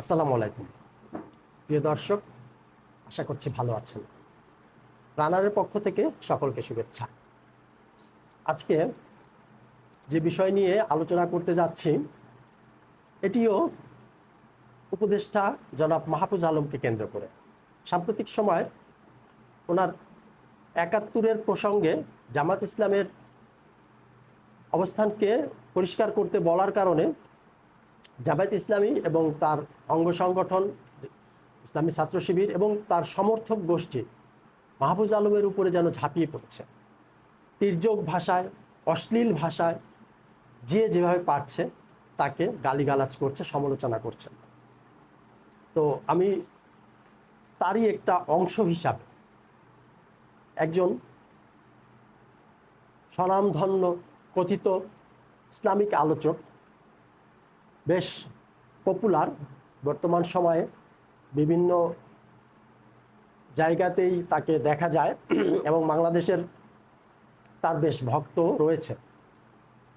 আসসালামু আলাইকুম। প্রিয় দর্শক, আশা করছি ভালো আছেন। রানারের পক্ষ থেকে সকলকে শুভেচ্ছা। আজকে যে বিষয় নিয়ে আলোচনা করতে যাচ্ছি, এটিও উপদেষ্টা জনাব মাহফুজ আলমকে কেন্দ্র করে। সাম্প্রতিক সময় ওনার একাত্তরের প্রসঙ্গে জামাত ইসলামের অবস্থানকে পরিষ্কার করতে বলার কারণে জামায়াত ইসলামী এবং তার অঙ্গ সংগঠন ইসলামী ছাত্র শিবির এবং তার সমর্থক গোষ্ঠী মাহফুজ আলমের উপরে যেন ঝাঁপিয়ে পড়েছে। তির্যক ভাষায়, অশ্লীল ভাষায় যে যেভাবে পারছে তাকে গালিগালাজ করছে, সমালোচনা করছে। তো আমি তারই একটা অংশ হিসাবে একজন স্বনামধন্য কথিত ইসলামিক আলোচক বেশ পপুলার বর্তমান সময়ে বিভিন্ন জায়গাতেই তাকে দেখা যায় এবং বাংলাদেশের তার বেশ ভক্ত রয়েছে।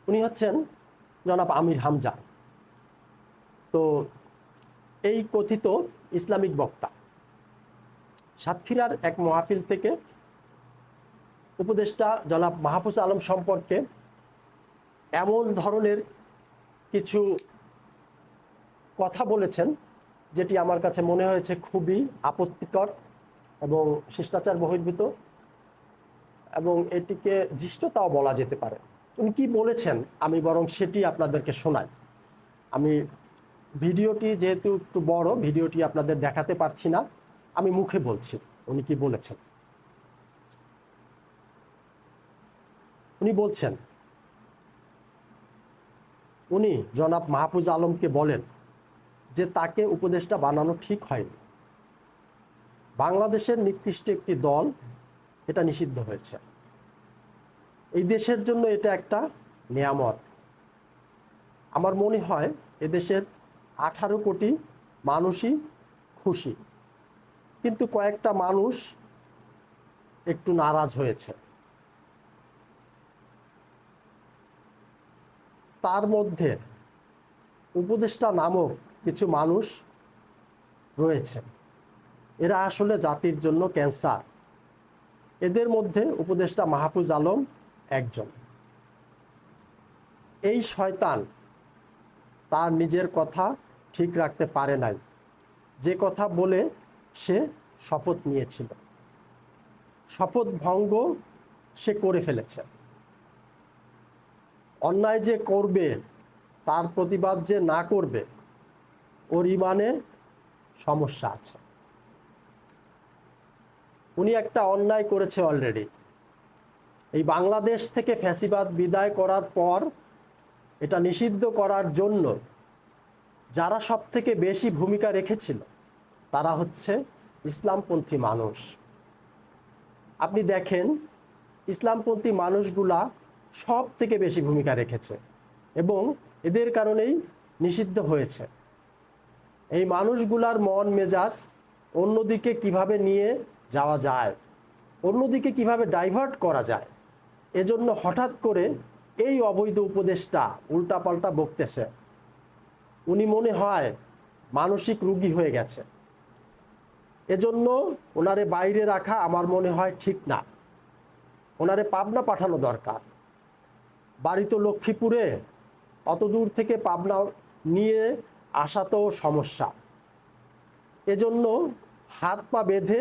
উনি হচ্ছেন জনাব আমির হামজা। তো এই কথিত ইসলামিক বক্তা। সাতক্ষীরার এক মহাফিল থেকে উপদেষ্টা জনাব মাহফুজ আলম সম্পর্কে এমন ধরনের কিছু কথা বলেছেন, যেটি আমার কাছে মনে হয়েছে খুবই আপত্তিকর এবং শিষ্টাচার বহির্ভূত এবং এটিকে ধৃষ্টতাও বলা যেতে পারে। উনি কি বলেছেন আমি বরং সেটি আপনাদেরকে শোনাই। আমি ভিডিওটি যেহেতু একটু বড়, ভিডিওটি আপনাদের দেখাতে পারছি না, আমি মুখে বলছি উনি কি বলেছেন। উনি বলছেন, উনি জনাব মাহফুজ আলমকে বলেন যে তাকে উপদেষ্টা বানানো ঠিক হয়নি। বাংলাদেশের নিকৃষ্ট একটি দল এটা নিষিদ্ধ হয়েছে। এই দেশের জন্য এটা একটা নিয়ামত। আমার মনে হয় এদেশের আঠারো কোটি মানুষই খুশি, কিন্তু কয়েকটা মানুষ একটু নারাজ হয়েছে। তার মধ্যে উপদেষ্টা নামক কিছু মানুষ রয়েছে। এরা আসলে জাতির জন্য ক্যান্সার। এদের মধ্যে উপদেষ্টা মাহফুজ আলম একজন। এই শয়তান তার নিজের কথা ঠিক রাখতে পারে নাই। যে কথা বলে সে শপথ নিয়েছিল। শপথ ভঙ্গ সে করে ফেলেছে। অন্যায় যে করবে, তার প্রতিবাদ যে না করবে ওর ইমানে সমস্যা আছে। উনি একটা অন্যায় করেছে অলরেডি এই বাংলাদেশ থেকে ফ্যাসিবাদ বিদায় করার পর এটা নিষিদ্ধ করার জন্য যারা সব থেকে বেশি ভূমিকা রেখেছিল, তারা হচ্ছে ইসলামপন্থী মানুষ। আপনি দেখেন, ইসলামপন্থী মানুষগুলা সব থেকে বেশি ভূমিকা রেখেছে এবং এদের কারণেই নিষিদ্ধ হয়েছে। এই মানুষগুলার মন মেজাজ অন্যদিকে কীভাবে নিয়ে যাওয়া যায়, অন্যদিকে কীভাবে ডাইভার্ট করা যায়, এজন্য হঠাৎ করে এই অবৈধ উপদেশটা উল্টাপাল্টা বকতেছে। উনি মনে হয় মানসিক রুগী হয়ে গেছে। এজন্য ওনারে বাইরে রাখা আমার মনে হয় ঠিক না। ওনারে পাবনা পাঠানো দরকার। বাড়ি তো লক্ষ্মীপুরে, অত দূর থেকে পাবনা নিয়ে আসা তো সমস্যা। এজন্য হাত পা বেঁধে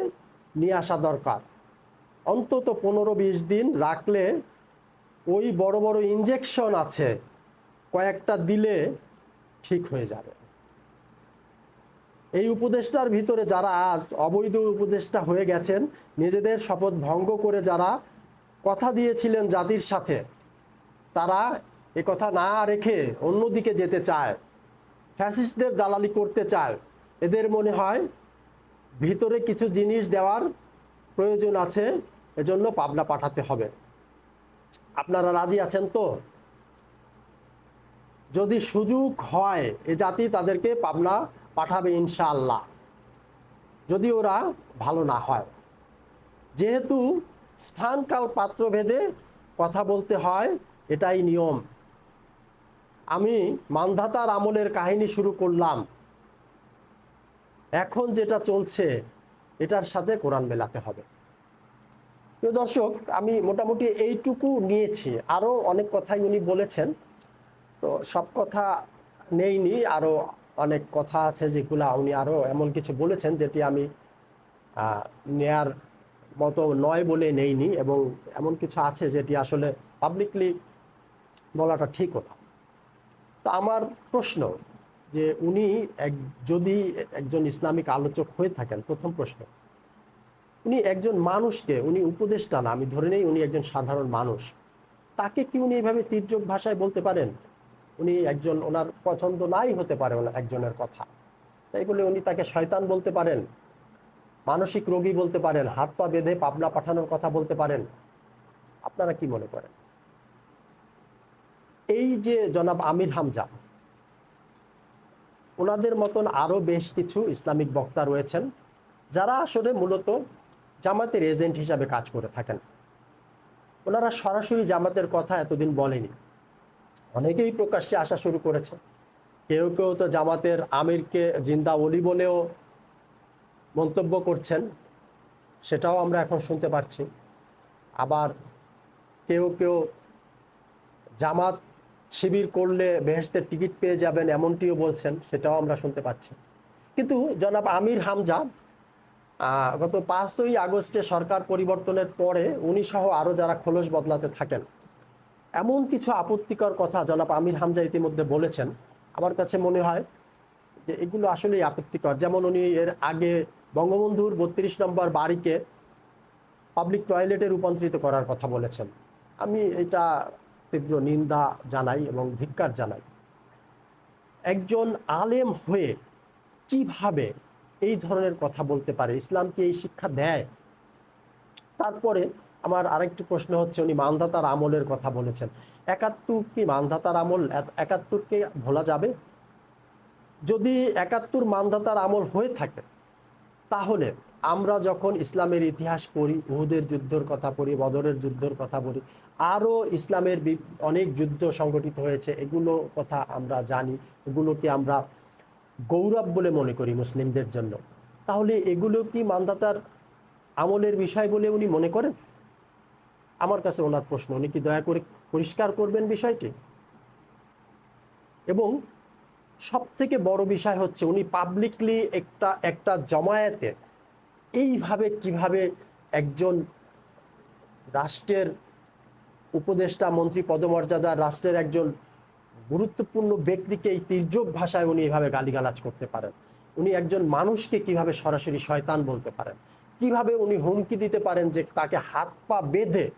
নিয়ে আসা দরকার। অন্তত পনেরো বিশ দিন রাখলে ওই বড় বড় ইঞ্জেকশন আছে, কয়েকটা দিলে ঠিক হয়ে যাবে। এই উপদেষ্টার ভিতরে যারা আজ অবৈধ উপদেষ্টা হয়ে গেছেন, নিজেদের শপথ ভঙ্গ করে যারা কথা দিয়েছিলেন জাতির সাথে, তারা কথা না রেখে অন্যদিকে যেতে চায়। ফ্যাসিস্টদের দালালি করতে চায়। এদের মনে হয় ভিতরে কিছু জিনিস দেওয়ার প্রয়োজন আছে, এজন্য পাবনা পাঠাতে হবে। আপনারা রাজি আছেন তো? যদি সুযোগ হয়, এ জাতি তাদেরকে পাবনা পাঠাবে ইনশাআল্লাহ। যদি ওরা ভালো না হয়। যেহেতু স্থানকাল পাত্রভেদে কথা বলতে হয়, এটাই নিয়ম। আমি মান্ধাতার আমলের কাহিনী শুরু করলাম। এখন যেটা চলছে, এটার সাথে কোরআন মেলাতে হবে। প্রিয় দর্শক, আমি মোটামুটি এইটুকু নিয়েছি। আরও অনেক কথাই উনি বলেছেন। তো সব কথা নেইনি। আরও অনেক কথা আছে যেগুলো উনি আরও এমন কিছু বলেছেন যেটি আমি নেয়ার মতো নয় বলে নেইনি এবং এমন কিছু আছে যেটি আসলে পাবলিকলি বলাটা ঠিক না। তো আমার প্রশ্ন যে উনি এক, যদি একজন ইসলামিক আলোচক হয়ে থাকেন, প্রথম প্রশ্ন, উনি একজন মানুষকে, উনি উপদেষ্টা না, আমি ধরে নেই উনি একজন সাধারণ মানুষ, তাকে কি উনি এইভাবে তীর্যক ভাষায় বলতে পারেন? উনি একজন, ওনার পছন্দ নাই হতে পারে একজনের কথা। তাই বলে উনি তাকে শয়তান বলতে পারেন, মানসিক রোগী বলতে পারেন, হাত পা বেঁধে পাবনা পাঠানোর কথা বলতে পারেন। আপনারা কি মনে করেন? এই যে জনাব আমির হামজা, ওনাদের মতন আরও বেশ কিছু ইসলামিক বক্তা রয়েছেন, যারা আসলে মূলত জামাতের এজেন্ট হিসাবে কাজ করে থাকেন। ওনারা সরাসরি জামাতের কথা এতদিন বলেনি। অনেকেই প্রকাশ্যে আসা শুরু করেছে। কেউ কেউ তো জামাতের আমিরকে জিন্দা অলি বলেও মন্তব্য করছেন, সেটাও আমরা এখন শুনতে পারছি। আবার কেউ কেউ জামাত শিবির করলে বেহেস্তের টিকিট পেয়ে যাবেন এমনটিও বলছেন, সেটাও আমরা শুনতে পাচ্ছি। কিন্তু জনাব আমির হামজা গত পাঁচই আগস্টে সরকার পরিবর্তনের পরে উনি সহ আরও যারা খোলস বদলাতে থাকেন, এমন কিছু আপত্তিকর কথা জনাব আমির হামজা ইতিমধ্যে বলেছেন। আমার কাছে মনে হয় যে এগুলো আসলেই আপত্তিকর। যেমন উনি এর আগে বঙ্গবন্ধুর বত্রিশ নম্বর বাড়িকে পাবলিক টয়লেটে রূপান্তরিত করার কথা বলেছেন। আমি এটা তীব্র নিন্দা জানাই এবং ধিক্কার জানাই। একজন আলেম হয়ে কীভাবে এই ধরনের কথা বলতে পারে? ইসলাম কি এই শিক্ষা দেয়? তারপরে আমার আরেকটি প্রশ্ন হচ্ছে, উনি মানধাতার আমলের কথা বলেছেন। একাত্তর কি মানধাতার আমল? একাত্তরকে ভোলা যাবে? যদি একাত্তর মানধাতার আমল হয়ে থাকে, তাহলে আমরা যখন ইসলামের ইতিহাস পড়ি, উহুদের যুদ্ধের কথা পড়ি, বদরের যুদ্ধের কথা পড়ি, আরও ইসলামের অনেক যুদ্ধ সংগঠিত হয়েছে, এগুলো কথা আমরা জানি, এগুলোকে আমরা গৌরব বলে মনে করি মুসলিমদের জন্য। তাহলে এগুলো কি মানদাতার আমলের বিষয় বলে উনি মনে করেন? আমার কাছে ওনার প্রশ্ন, উনি কি দয়া করে পরিষ্কার করবেন বিষয়টি? এবং সব থেকে বড় বিষয় হচ্ছে উনি পাবলিকলি একটা একটা জমায়েতে এইভাবে কীভাবে একজন রাষ্ট্রের উপদেষ্টা, মন্ত্রী পদমর্যাদার রাষ্ট্রের একজন গুরুত্বপূর্ণ ব্যক্তিকে এই তির্যক ভাষায় উনি এভাবে গালিগালাজ করতে পারেন। উনি একজন মানুষকে কীভাবে সরাসরি শয়তান বলতে পারেন? কীভাবে উনি হুমকি দিতে পারেন যে তাকে হাত পা বেঁধে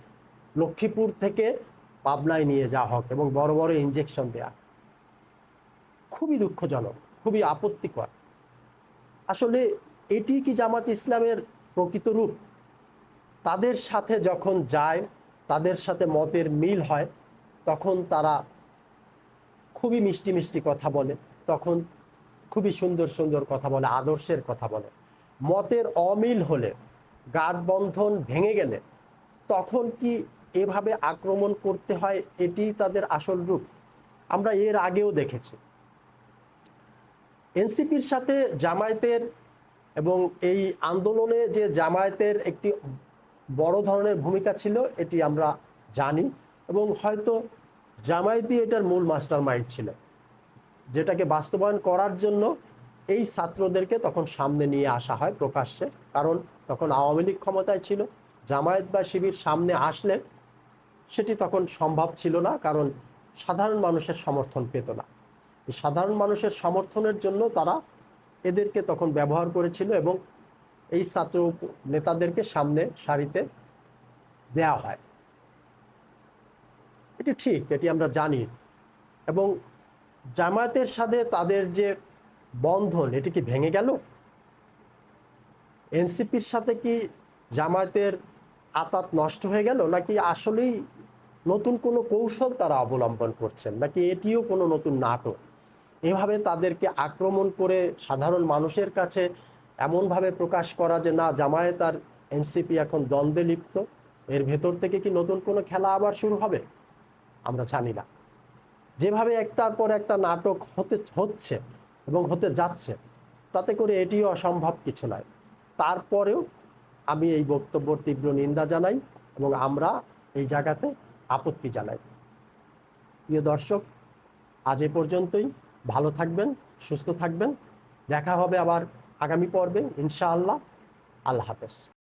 লক্ষ্মীপুর থেকে পাবনায় নিয়ে যাওয়া হোক এবং বড় বড় ইঞ্জেকশন দেয়া খুবই দুঃখজনক, খুবই আপত্তিকর। আসলে এটি কি জামাত ইসলামের প্রকৃত রূপ? তাদের সাথে যখন যায়, তাদের সাথে মতের মিল হয়, তখন তারা খুবই মিষ্টি মিষ্টি কথা বলে, তখন খুবই সুন্দর সুন্দর কথা বলে, আদর্শের কথা বলে। মতের অমিল হলে গাঢ়বন্ধন ভেঙে গেলে, তখন কি এভাবে আক্রমণ করতে হয়, এটি তাদের আসল রূপ? আমরা এর আগেও দেখেছি। এনসিপির সাথে জামায়াতের এবং এই আন্দোলনে যে জামায়াতের একটি বড় ধরনের ভূমিকা ছিল, এটি আমরা জানি এবং হয়তো জামায়াতই এটার মূল মাস্টার মাইন্ড ছিল। যেটাকে বাস্তবায়ন করার জন্য এই ছাত্রদেরকে তখন সামনে নিয়ে আসা হয় প্রকাশ্যে, কারণ তখন আওয়ামী লীগ ক্ষমতায় ছিল। জামায়াত বা শিবির সামনে আসলে সেটি তখন সম্ভব ছিল না, কারণ সাধারণ মানুষের সমর্থন পেত না। সাধারণ মানুষের সমর্থনের জন্য তারা এদেরকে তখন ব্যবহার করেছিল এবং এই ছাত্র নেতাদেরকে সামনে সারিতে দেয়া হয়। এটি ঠিক, এটি আমরা জানি। এবং জামায়াতের সাথে তাদের যে বন্ধন, এটি কি ভেঙে গেল? এনসিপির সাথে কি জামায়াতের আতাত নষ্ট হয়ে গেল? নাকি আসলেই নতুন কোনো কৌশল তারা অবলম্বন করছেন? নাকি এটিও কোনো নতুন নাটক? এভাবে তাদেরকে আক্রমণ করে সাধারণ মানুষের কাছে এমনভাবে প্রকাশ করা যে না জামায়াত আর এনসিপি এখন দ্বন্দ্বে লিপ্ত, এর ভেতর থেকে কি নতুন কোনো খেলা আবার শুরু হবে? আমরা জানি না। যেভাবে একটার পর একটা নাটক হতে, হচ্ছে এবং হতে যাচ্ছে, তাতে করে এটিও অসম্ভব কিছু নয়। তারপরেও আমি এই বক্তব্যর তীব্র নিন্দা জানাই এবং আমরা এই জায়গাতে আপত্তি জানাই। প্রিয় দর্শক, আজ এ পর্যন্তই। ভালো থাকবেন সুস্থ থাকবেন। দেখা হবে আবার আগামী পর্বে ইনশাআল্লাহ। আল্লাহ হাফেজ।